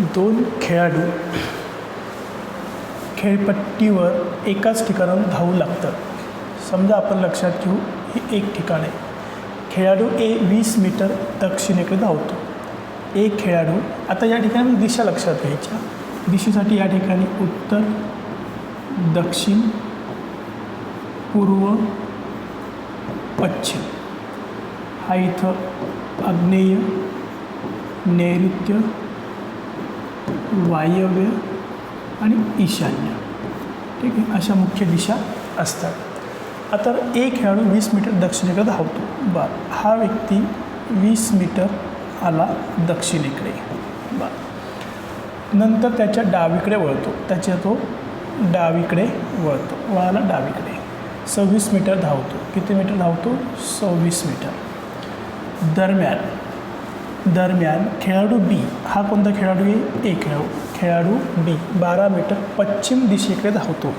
दोन खेळाडू खेळपट्टीवर एकाच ठिकाणाहून धावू लागतात. समजा आपण लक्षात घेऊ हे एक ठिकाण आहे. खेळाडू ए वीस मीटर दक्षिणेकडे धावतो. एक खेळाडू आता या ठिकाणी दिशा लक्षात घ्यायच्या. दिशेसाठी या ठिकाणी उत्तर दक्षिण पूर्व पश्चिम. हा इथं आग्नेय नैऋत्य वायव्य आणि ईशान्य. ठीक आहे? अशा मुख्य दिशा असतात. आता एक खेळाडू वीस मीटर दक्षिणेकडे धावतो. बर. हा व्यक्ती वीस मीटर आला दक्षिणेकडे. बर. नंतर त्याच्या डावीकडे वळतो. त्याच्या तो डावीकडे वळतो. वळाला डावीकडे. सव्वीस मीटर धावतो. किती मीटर धावतो? सव्वीस मीटर. दरम्यान दरम्यान खेळाडू बी हा कोणता खेळाडू आहे? ए खेळाडू. खेळाडू बी बारा मीटर पश्चिम दिशेकडे धावतो.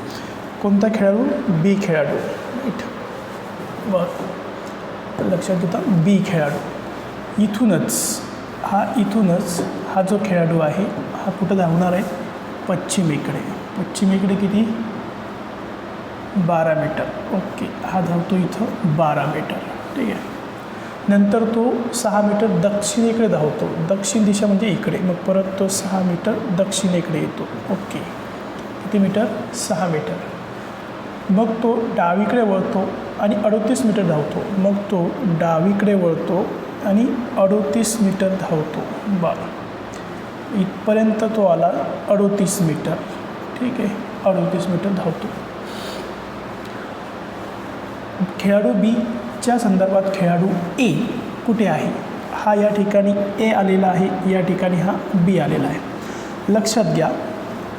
कोणता खेळाडू? बी खेळाडू. राईट बर लक्षात येतं बी खेळाडू. इथूनच हा इथूनच हा जो खेळाडू आहे हा कुठं धावणार आहे? पश्चिमेकडे. पश्चिमेकडे किती? बारा मीटर. ओके. हा धावतो इथं बारा मीटर. ठीक आहे. नंतर तो सहा मीटर दक्षिणेकडे धावतो. दक्षिण दिशा म्हणजे इकडे. मग परत तो सहा मीटर दक्षिणेकडे येतो. ओके. किती मीटर? सहा मीटर. मग तो डावीकडे वळतो आणि अडोतीस मीटर धावतो. मग तो डावीकडे वळतो आणि अडोतीस मीटर धावतो. बरं. इथपर्यंत तो आला अडोतीस मीटर. ठीक आहे. अडोतीस मीटर धावतो. खेळाडू बी च्या संदर्भात खेळाडू ए कुठे आहे? हा या ठिकाणी ए आलेला आहे या ठिकाणी हा बी आलेला आहे. लक्षात घ्या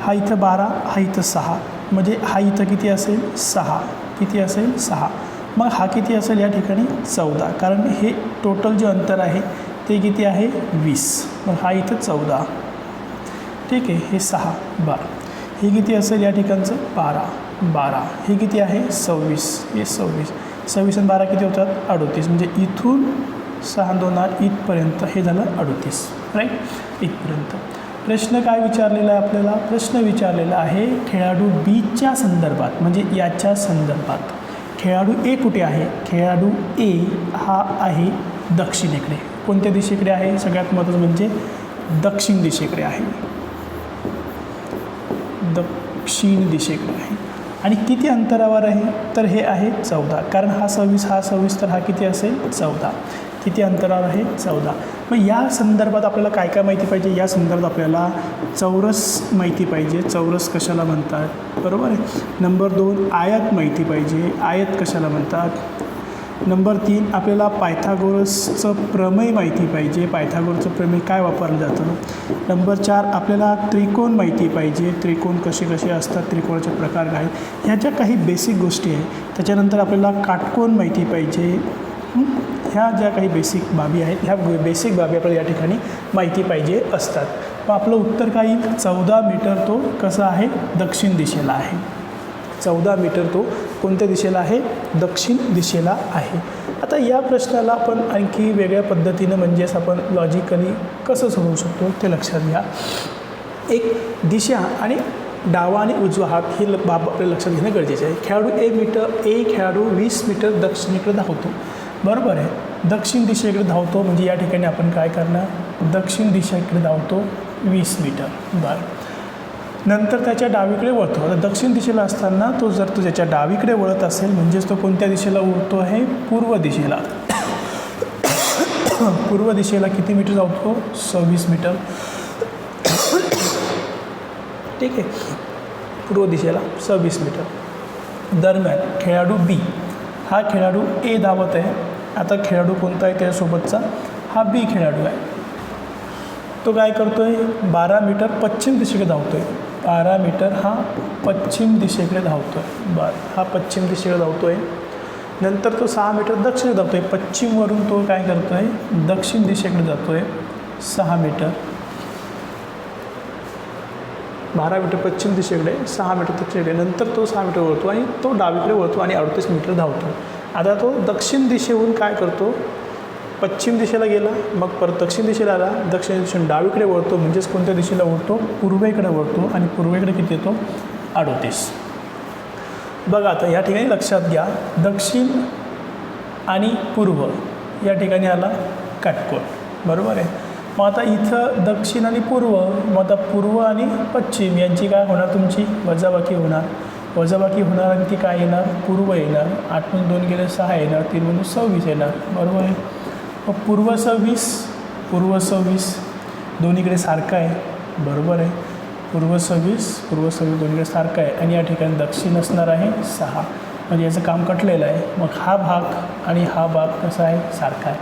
हा इथं बारा हा इथं सहा. म्हणजे हा इथं किती असेल? सहा. किती असेल? सहा. मग हा किती असेल? या ठिकाणी चौदा. कारण हे टोटल जे अंतर आहे ते किती आहे? वीस. मग हा इथं चौदा. ठीक आहे हे सहा. बारा. हे किती असेल? या ठिकाणचं बारा. बारा. हे किती आहे? सव्वीस. हे सव्वीस. सव्वीस आणि बारा किती होतात? अडोतीस. म्हणजे इथून सहा दोन आठ इथपर्यंत हे झालं अडोतीस. राईट इथपर्यंत. प्रश्न काय विचारलेला आहे आपल्याला? प्रश्न विचारलेला आहे खेळाडू बीच्या संदर्भात. म्हणजे याच्या संदर्भात. खेळाडू ए कुठे आहे? खेळाडू ए हा आहे दक्षिणेकडे. कोणत्या दिशेकडे आहे? सगळ्यात महत्त्वाचं म्हणजे दक्षिण दिशेकडे आहे. दक्षिण दिशेकडे आहे. आणि किती अंतरावर आहे? तर हे आहे चौदा. कारण हा सव्वीस हा सव्वीस तर हा किती असेल? चौदा. किती अंतरावर आहे? चौदा. मग या संदर्भात आपल्याला काय काय माहिती पाहिजे? या संदर्भात आपल्याला चौरस माहिती पाहिजे. चौरस कशाला म्हणतात? बरोबर आहे. नंबर दोन आयत माहिती पाहिजे. आयत कशाला म्हणतात? नंबर तीन आपल्याला पायथागोरसचं प्रमेय माहिती पाहिजे. पायथागोरसचं प्रमेय काय वापरलं जातं? नंबर चार आपल्याला त्रिकोण माहिती पाहिजे. त्रिकोण कसे कसे असतात? त्रिकोणाचे प्रकार काय? ह्या ज्या काही बेसिक गोष्टी आहेत त्याच्यानंतर आपल्याला काटकोण माहिती पाहिजे. ह्या ज्या काही बेसिक बाबी आहेत ह्या बेसिक बाबी आपल्याला या ठिकाणी माहिती पाहिजे असतात. मग आपलं उत्तर काय येईल? चौदा मीटर तो कसा आहे? दक्षिण दिशेला आहे. चौदा मीटर तो कोणत्या दिशेला आहे? दक्षिण दिशेला आहे. आता या प्रश्नाला आपण आणखी वेगळ्या पद्धतीनं म्हणजेच आपण लॉजिकली कसं सोडवू शकतो ते लक्षात घ्या. एक दिशा आणि डावा आणि उजवा हात ही ल- बाब आपल्याला लक्षात घेणं गरजेचं आहे. खेळाडू ए मीटर ए खेळाडू वीस मीटर दक्षिणेकडे धावतो. बरोबर आहे? दक्षिण दिशेकडे धावतो म्हणजे या ठिकाणी आपण काय करणार? दक्षिण दिशेकडे धावतो वीस मीटर. बरं. नंतर त्याच्या डावीकडे वळतो. आता दक्षिण दिशेला असताना तो जर तो त्याच्या डावीकडे वळत असेल म्हणजेच तो कोणत्या दिशेला उडतो आहे? पूर्व दिशेला. पूर्व दिशेला किती मीटर धावतो सव्वीस मीटर ठीक आहे. पूर्व दिशेला सव्वीस मीटर दरम्यान खेळाडू बी हा खेळाडू ए धावत आहे. आता खेळाडू कोणता आहे त्याच्यासोबतचा? हा बी खेळाडू आहे. तो काय करतो आहे बारा मीटर पश्चिम दिशेकडे धावतो आहे बारा मीटर हा पश्चिम दिशेकडे धावतो आहे बर हा पश्चिम दिशेकडे धावतो आहे नंतर तो सहा मीटर दक्षिण धावतो आहे पश्चिमवरून तो काय करतो आहे दक्षिण दिशेकडे जातो आहे सहा मीटर. बारा मीटर पश्चिम दिशेकडे सहा मीटर दक्षिणेकडे. नंतर तो सहा मीटर वळतो आणि तो डावीकडे वळतो आणि अडतीस मीटर धावतो. आता तो दक्षिण दिशेहून काय करतो? पश्चिम दिशेला गेला मग परत दक्षिण दिशेला आला. दक्षिण दिशेने डावीकडे वळतो म्हणजेच कोणत्या दिशेला वळतो? पूर्वेकडे वळतो आणि पूर्वेकडे किती येतो? अडोतीस. बघा आता या ठिकाणी लक्षात घ्या. दक्षिण आणि पूर्व या ठिकाणी आला काटकोण बरोबर आहे? मग आता इथं दक्षिण आणि पूर्व मग आता पूर्व आणि पश्चिम यांची काय होणार तुमची? वजाबाकी होणार. वजाबाकी होणार आणि ती काय येणार? पूर्व येणार. आठवून दोन गेले सहा येणार. तीन म्हणून सव्वीस येणार. बरोबर आहे? मग पूर्व सव्वीस पूर्व सव्वीस दोन्हीकडे सारखं आहे. बरोबर आहे. पूर्व सव्वीस पूर्व सव्वीस दोन्हीकडे सारखं आहे. आणि या ठिकाणी दक्षिण असणार आहे सहा. म्हणजे याचं काम कटलेलं आहे. मग हा भाग आणि हा भाग कसा आहे? सारखा आहे.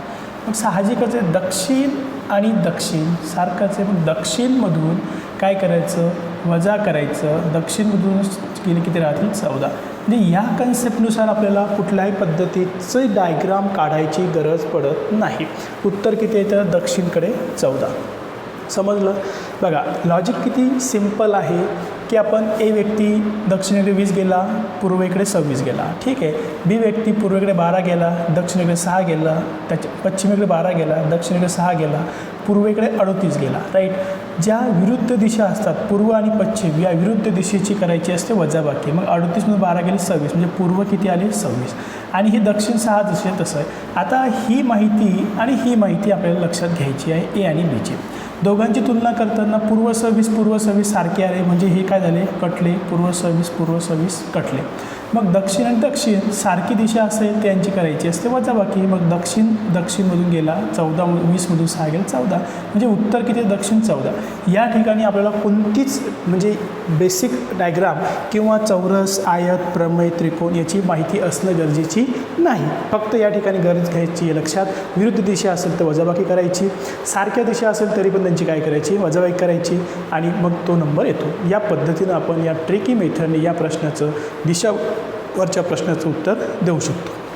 मग साहजिकच आहे. दक्षिण आणि दक्षिण सारखंच आहे. मग दक्षिणमधून काय करायचं? वजा करायचं दक्षिणमधून केले किती राहतील चौदा. म्हणजे या कन्सेप्टनुसार आपल्याला कुठल्याही पद्धतीचं डायग्राम काढायची गरज पडत नाही. उत्तर किती येतं दक्षिणकडे चौदा. समजलं? बघा लॉजिक किती सिंपल आहे की आपण ए व्यक्ती दक्षिणेकडे वीस गेला पूर्वेकडे सव्वीस गेला. ठीक आहे. बी व्यक्ती पूर्वेकडे बारा गेला दक्षिणेकडे सहा गेला त्याच्या पश्चिमेकडे बारा गेला दक्षिणेकडे सहा गेला पूर्वेकडे अडोतीस गेला. राईट ज्या विरुद्ध दिशा असतात पूर्व आणि पश्चिम या विरुद्ध दिशेची करायची असते वजाबाकी. मग अडोतीसमधून बारा गेले सव्वीस म्हणजे पूर्व किती आले? सव्वीस. आणि ही दक्षिण सहा दिशे तसं आहे. आता ही माहिती आणि ही माहिती आपल्याला लक्षात घ्यायची आहे ए आणि बीची दोघांची तुलना करताना पूर्व सव्वीस पूर्व सव्वीस सारखे आले म्हणजे हे काय झाले? कटले. पूर्व सव्वीस पूर्व सव्वीस कटले. मग दक्षिण आणि दक्षिण सारखी दिशा असेल त्यांची करायची असते. वजाबाकी मग दक्षिण दक्षिणमधून गेला चौदा वीसमधून सहा गेला चौदा. म्हणजे उत्तर किती? दक्षिण चौदा. या ठिकाणी आपल्याला कोणतीच म्हणजे बेसिक डायग्राम किंवा चौरस आयत प्रमेय त्रिकोण याची माहिती असणं गरजेची नाही. फक्त या ठिकाणी गरज घ्यायची आहे लक्षात. विरुद्ध दिशा असेल तर वजाबाकी करायची. सारख्या दिशा असेल तरी पण त्यांची काय करायची? वजाबाकी करायची. आणि मग तो नंबर येतो. या पद्धतीनं आपण या ट्रेकी मेथडने या प्रश्नाचं दिशा वरच्या प्रश्नाचं उत्तर देऊ शकतो.